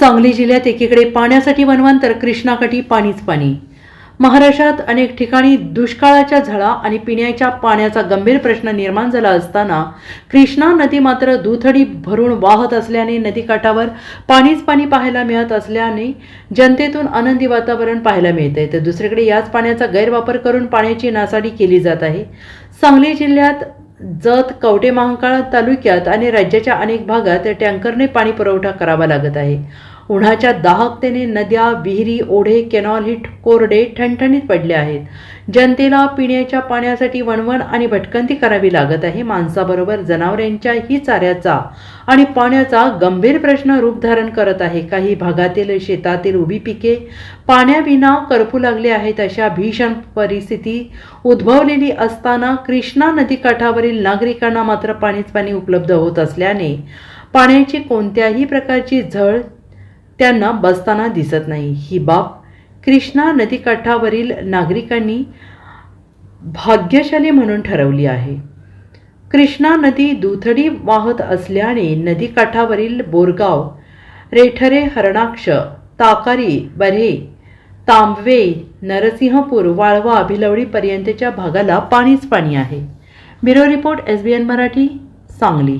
सांगली जिल्ह्यात एकीकडे पाण्यासाठी वनवांतर तर कृष्णाकाठी पाणीच पाणी. महाराष्ट्रात अनेक ठिकाणी दुष्काळाच्या झळा आणि पिण्याच्या पाण्याचा गंभीर प्रश्न निर्माण झाला असताना कृष्णा नदी मात्र दुथडी भरून वाहत असल्याने नदीकाठावर पाणीच पाणी पाहायला मिळत असल्याने जनतेतून आनंदी वातावरण पाहायला मिळते तर दुसरीकडे याच पाण्याचा गैरवापर करून पाण्याची नासाडी केली जात आहे. सांगली जिल्ह्यात जत कवटे महांकाळ तालुक्यात आणि राज्याच्या अनेक भागात टँकरने पाणी पुरवठा करावा लागत आहे. उन्हाच्या दाहकतेने नद्या विहिरी ओढे कॅनॉल ही कोरडे ठणठणीत पडले आहेत. जनतेला पिण्याच्या पाण्यासाठी वणवण आणि भटकंती करावी लागत आहे माणसाबरोबर जनावरांच्याही चाऱ्याचा आणि पाण्याचा गंभीर प्रश्न रूप धारण करत आहे. काही भागातील शेतातील उभी पिके पाण्याविना करपू लागले आहेत अशा भीषण परिस्थिती उद्भवलेली असताना कृष्णा नदीकाठावरील नागरिकांना मात्र पाणीच पाणी उपलब्ध होत असल्याने पाण्याची कोणत्याही प्रकारची झळ त्यांना बसताना दिसत नाही. ही बाब कृष्णा नदीकाठावरील नागरिकांनी भाग्यशाली म्हणून ठरवली आहे. कृष्णा नदी दुथडी वाहत असल्याने नदीकाठावरील बोरगाव रेठरे हरणाक्ष ताकारी बरे तांबवे नरसिंहपूर वाळवा अभिलवडीपर्यंतच्या भागाला पाणीच पाणी आहे. Bureau report S B N Marathi Sangli.